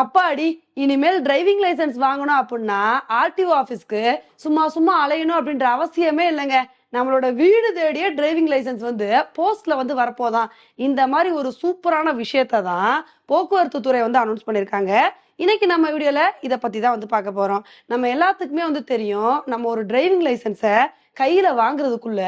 அப்பாடி இனிமேல் driving licence வாங்கணும் அப்படின்னா ஆர்டிஓ ஆஃபீஸ்க்கு சும்மா சும்மா அலையணும் அப்படின்ற அவசியமே இல்லைங்க. நம்மளோட வீடு தேடிய டிரைவிங் லைசன்ஸ் வந்து போஸ்ட்ல வந்து வரப்போதான். இந்த மாதிரி ஒரு சூப்பரான விஷயத்தை தான் போக்குவரத்து துறை வந்து அனௌன்ஸ் பண்ணியிருக்காங்க. இன்னைக்கு நம்ம வீடியோல இதை பத்தி தான் வந்து பார்க்க போறோம். நம்ம எல்லாத்துக்குமே வந்து தெரியும் நம்ம ஒரு டிரைவிங் லைசென்ஸை கையில வாங்குறதுக்குள்ள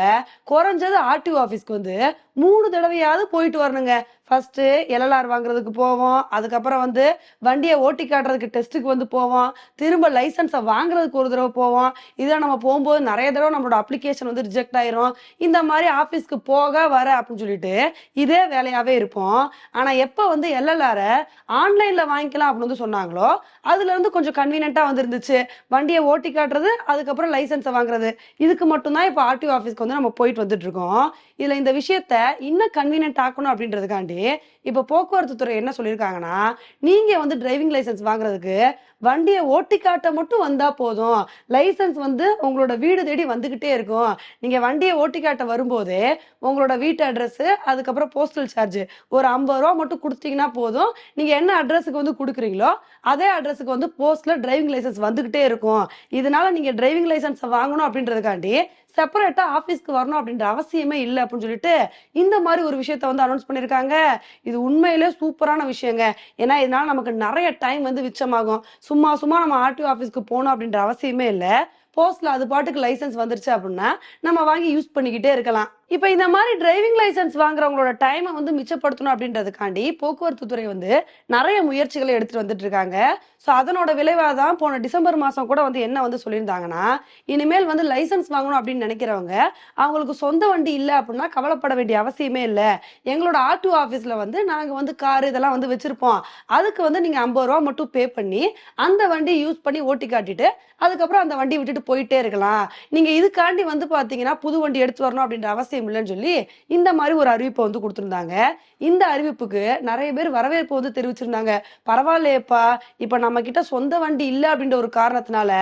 குறைஞ்சது ஆர்டிஓ ஆஃபீஸ்க்கு வந்து மூணு தடவையாவது போயிட்டு வரணுங்க. ஃபர்ஸ்ட் எல்எல்ஆர் வாங்குறதுக்கு போவோம். அதுக்கப்புறம் வந்து வண்டியை ஓட்டி காட்டுறதுக்கு டெஸ்ட்டுக்கு வந்து போவோம். திரும்ப லைசன்ஸை வாங்குறதுக்கு ஒரு தடவை போவோம். இதில் நம்ம போகும்போது நிறைய தடவை நம்மளோட அப்ளிகேஷன் வந்து ரிஜெக்ட் ஆயிரும். இந்த மாதிரி ஆஃபீஸ்க்கு போக வர அப்படின்னு சொல்லிட்டு இதே வேலையாகவே இருப்போம். ஆனால் எப்போ வந்து எல்எல்ஆரை ஆன்லைனில் வாங்கிக்கலாம் அப்படின்னு வந்து சொன்னாங்களோ அதுலேருந்து கொஞ்சம் கன்வீனியண்ட்டாக வந்து இருந்துச்சு வண்டியை ஓட்டி காட்டுறது அதுக்கப்புறம் லைசன்ஸை வாங்குறது. இதுக்கு மட்டும்தான் இப்போ ஆர்டிஓ ஆஃபீஸ்க்கு வந்து நம்ம போயிட்டு வந்துட்டு இருக்கோம் இந்த விஷயத்த இன்னும் கன்வீனியன்ட் ஆக்கணும் அப்படின்றதுக்காண்டி இப்போ போக்குவரத்து துறை என்ன சொல்லியிருக்காங்கன்னா நீங்கள் வந்து டிரைவிங் லைசென்ஸ் வாங்குறதுக்கு வண்டியை ஓட்டி காட்ட மட்டும் வந்தால் போதும். லைசன்ஸ் வந்து உங்களோட வீடு தேடி வந்துக்கிட்டே இருக்கும். நீங்கள் வண்டியை ஓட்டி காட்ட வரும்போது உங்களோட வீட்டு அட்ரஸ்ஸு அதுக்கப்புறம் போஸ்டல் சார்ஜ் ஒரு ஐம்பது ரூபா மட்டும் கொடுத்தீங்கன்னா போதும். நீங்கள் என்ன அட்ரஸுக்கு வந்து கொடுக்குறீங்களோ அதே அட்ரஸுக்கு வந்து போஸ்ட்டில் டிரைவிங் லைசென்ஸ் வந்துக்கிட்டே இருக்கும். இதனால நீங்கள் டிரைவிங் லைசன்ஸை வாங்கணும் அப்படின்றதுக்காண்டி செப்பரேட்டா ஆபீஸ்க்கு வரணும் அப்படின்ற அவசியமே இல்லை அப்படின்னு சொல்லிட்டு இந்த மாதிரி ஒரு விஷயத்த வந்து அனௌன்ஸ் பண்ணிருக்காங்க இது உண்மையிலே சூப்பரான விஷயங்க. ஏன்னா இதனால நமக்கு நிறைய டைம் வந்து மிச்சமாகும். சும்மா சும்மா நம்ம ஆர்டிஓ ஆஃபீஸ்க்கு போகணும் அப்படின்ற அவசியமே இல்லை. போஸ்ட்ல அது பாட்டுக்கு லைசென்ஸ் வந்துருச்சு அப்படின்னா நம்ம வாங்கி யூஸ் பண்ணிக்கிட்டே இருக்கலாம். இப்போ இந்த மாதிரி டிரைவிங் லைசென்ஸ் வாங்குறவங்களோட டைமை வந்து மிச்சப்படுத்தணும் அப்படின்றதுக்காண்டி போக்குவரத்து துறை வந்து நிறைய முயற்சிகளை எடுத்துட்டு வந்துட்டு இருக்காங்க. ஸோ அதனோட விளைவாக தான் போன டிசம்பர் மாதம் கூட வந்து என்ன வந்து சொல்லியிருந்தாங்கன்னா இனிமேல் வந்து லைசன்ஸ் வாங்கணும் அப்படின்னு நினைக்கிறவங்க அவங்களுக்கு சொந்த வண்டி இல்லை அப்படின்னா கவலைப்பட வேண்டிய அவசியமே இல்லை. எங்களோட ஆர்டிஓ ஆஃபீஸில் வந்து நாங்கள் வந்து கார் இதெல்லாம் வந்து வச்சுருப்போம். அதுக்கு வந்து நீங்கள் ஐம்பது ரூபா மட்டும் பே பண்ணி அந்த வண்டி யூஸ் பண்ணி ஓட்டி காட்டிட்டு அதுக்கப்புறம் அந்த வண்டி விட்டுட்டு போயிட்டே இருக்கலாம். நீங்க இதுக்காண்டி வந்து பாத்தீங்கன்னா புது வண்டி எடுத்து வரணும் அப்படின்ற அவசியம் இல்லைன்னு சொல்லி இந்த மாதிரி ஒரு அறிவிப்பை வந்து கொடுத்துருந்தாங்க. இந்த அறிவிப்புக்கு நிறைய பேர் வரவேற்பு வந்து தெரிவிச்சிருந்தாங்க. பரவாயில்லையப்பா இப்ப நம்ம கிட்ட சொந்த வண்டி இல்லை அப்படின்ற ஒரு காரணத்தினால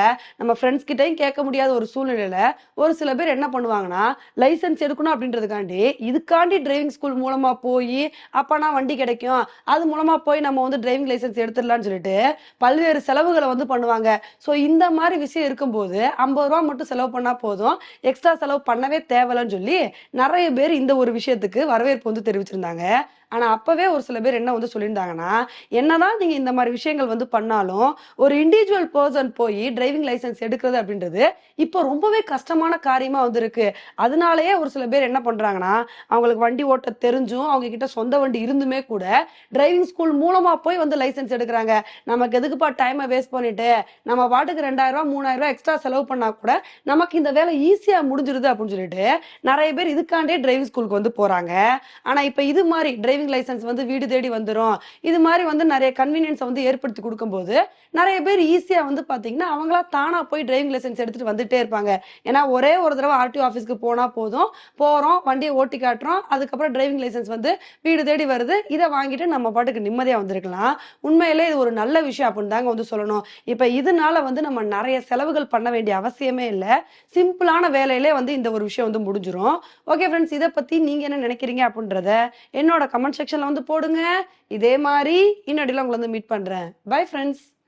நம்ம ஃப்ரெண்ட்ஸ் கிட்டையும் கேட்க முடியாத ஒரு சூழ்நிலையில ஒரு சில பேர் என்ன பண்ணுவாங்கன்னா லைசென்ஸ் எடுக்கணும் அப்படின்றதுக்காண்டி இதுக்காண்டி டிரைவிங் ஸ்கூல் மூலமா போய் அப்பனா வண்டி கிடைக்கும். அது மூலமா போய் நம்ம வந்து டிரைவிங் லைசென்ஸ் எடுத்துடலாம்னு சொல்லிட்டு பல்வேறு செலவுகளை வந்து பண்ணுவாங்க. ஸோ இந்த மாதிரி விஷயம் இருக்கும்போது ஐம்பது ரூபா மட்டும் செலவு பண்ணால் போதும். எக்ஸ்ட்ரா செலவு பண்ணவே தேவையில்லைன்னு சொல்லி நிறைய பேர் இந்த ஒரு விஷயத்துக்கு வரவேற்பு வந்து தெரிவிச்சிருந்தாங்க. ஆனா அப்பவே ஒரு சில பேர் என்ன வந்து சொல்லியிருந்தாங்கன்னா என்னதான் நீங்கள் இந்த மாதிரி விஷயங்கள் வந்து பண்ணாலும் ஒரு இண்டிவிஜுவல் பர்சன் போய் டிரைவிங் லைசென்ஸ் எடுக்கிறது அப்படின்றது இப்போ ரொம்பவே கஷ்டமான காரியமாக வந்து இருக்கு அதனாலயே ஒரு சில பேர் என்ன பண்றாங்கன்னா அவங்களுக்கு வண்டி ஓட்ட தெரிஞ்சும் அவங்க கிட்ட சொந்த வண்டி இருந்துமே கூட டிரைவிங் ஸ்கூல் மூலமாக போய் வந்து லைசென்ஸ் எடுக்கிறாங்க. நமக்கு எதுக்குப்பா டைமை வேஸ்ட் பண்ணிட்டு? நம்ம பாட்டுக்கு ரெண்டாயிரம் ரூபா மூணாயிரம் ரூபா எக்ஸ்ட்ரா செலவு பண்ணா கூட நமக்கு இந்த வேலை ஈஸியா முடிஞ்சிருது அப்படின்னு சொல்லிட்டு நிறைய பேர் இதுக்காண்டே டிரைவிங் ஸ்கூலுக்கு வந்து போறாங்க. ஆனா இப்ப இது மாதிரி டிரைவிங் லைசன்ஸ் வந்து வீடு தேடி வந்துரும். இது மாதிரி வந்து நிறைய கன்வீனியன்ஸை வந்து ஏற்படுத்தி கொடுக்கும்போது நிறைய பேர் ஈஸியா வந்து பாத்தீங்கன்னா அவங்களா தானா போய் டிரைவிங் லைசென்ஸ் எடுத்துட்டு வந்துட்டே இருப்பாங்க. ஏன்னா ஒரே ஒரு தடவை ஆர்டிஓ ஆஃபீஸ்க்கு போனா போதும். போறோம் வண்டியை ஓட்டி காட்டுறோம். அதுக்கப்புறம் டிரைவிங் லைசன்ஸ் வந்து வீடு தேடி வருது. இதை வாங்கிட்டு நம்ம பாட்டுக்கு நிம்மதியா வந்திருக்கலாம். உண்மையிலே இது ஒரு நல்ல விஷயம் அப்படின்னு தாங்க வந்து சொல்லணும். இப்ப இதனால வந்து நம்ம நிறைய செலவுகள் பண்ண வேண்டிய அவசியமே இல்லை. சிம்பிளான வேலையிலே வந்து இந்த ஒரு விஷயம் வந்து முடிஞ்சிரும். ஓகே ஃப்ரெண்ட்ஸ் இதை பத்தி நீங்க என்ன நினைக்கிறீங்க அப்படின்றத என்னோட கமெண்ட் செக்ஷனில் வந்து போடுங்க. இதே மாதிரி இன்னடியில் உங்களை வந்து மீட் பண்றேன். Bye friends